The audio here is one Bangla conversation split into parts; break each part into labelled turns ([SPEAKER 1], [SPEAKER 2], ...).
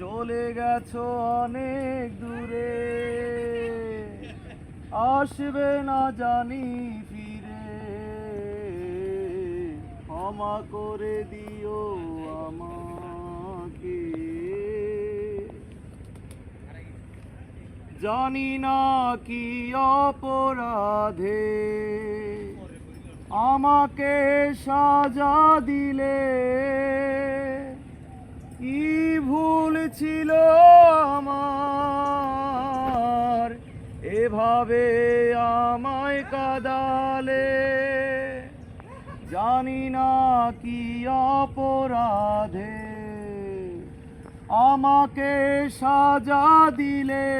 [SPEAKER 1] চলে গেছো অনেক দূরে। আসবে না জানি ফিরে। ক্ষমা করে দিও আমাকে। জানি না কি অপরাধে। আমাকে সাজা দিলে। ছিল আমার, এভাবে আমায় কাদালে। জানি না কি অপরাধে আমাকে সাজা দিলে।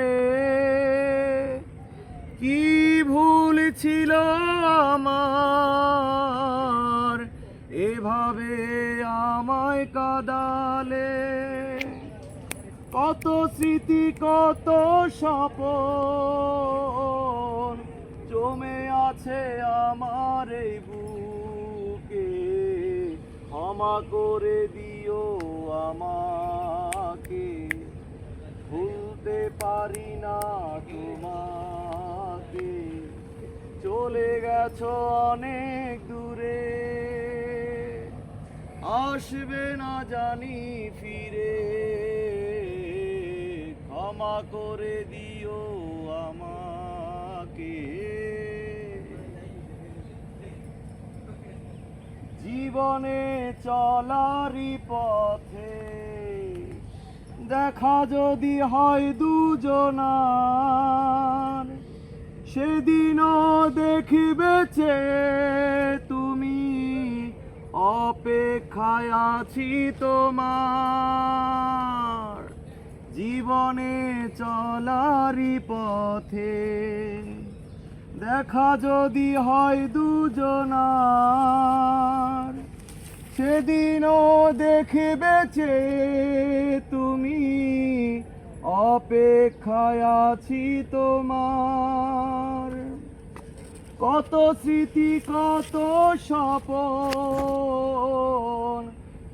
[SPEAKER 1] কি ভুল ছিল আমার, এভাবে আমায় কাদালে। কত স্মৃতি, কত স্বপন জমে আছে আমার এই বুকে। ক্ষমা করে দিও আমাকে। ভুলতে পারি না তোমাকে। চলে গেছো অনেক দূরে। আসবে না জানি ফিরে। ক্ষমা করে দিও আমাকে। জীবনে চলারই পথে দেখা যদি হয় দুজনার, সেদিনও দেখিবে চে তুমি অপেক্ষায় আছি তোমার। জীবনে চলারি পথে। দেখা যদি হয় দুজনার, সেদিনও দেখবে চে তুমি। অপেক্ষায় আছি তোমার। কত স্মৃতি, কত স্বপন,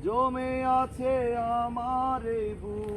[SPEAKER 1] জমে আছে আমার বুকে।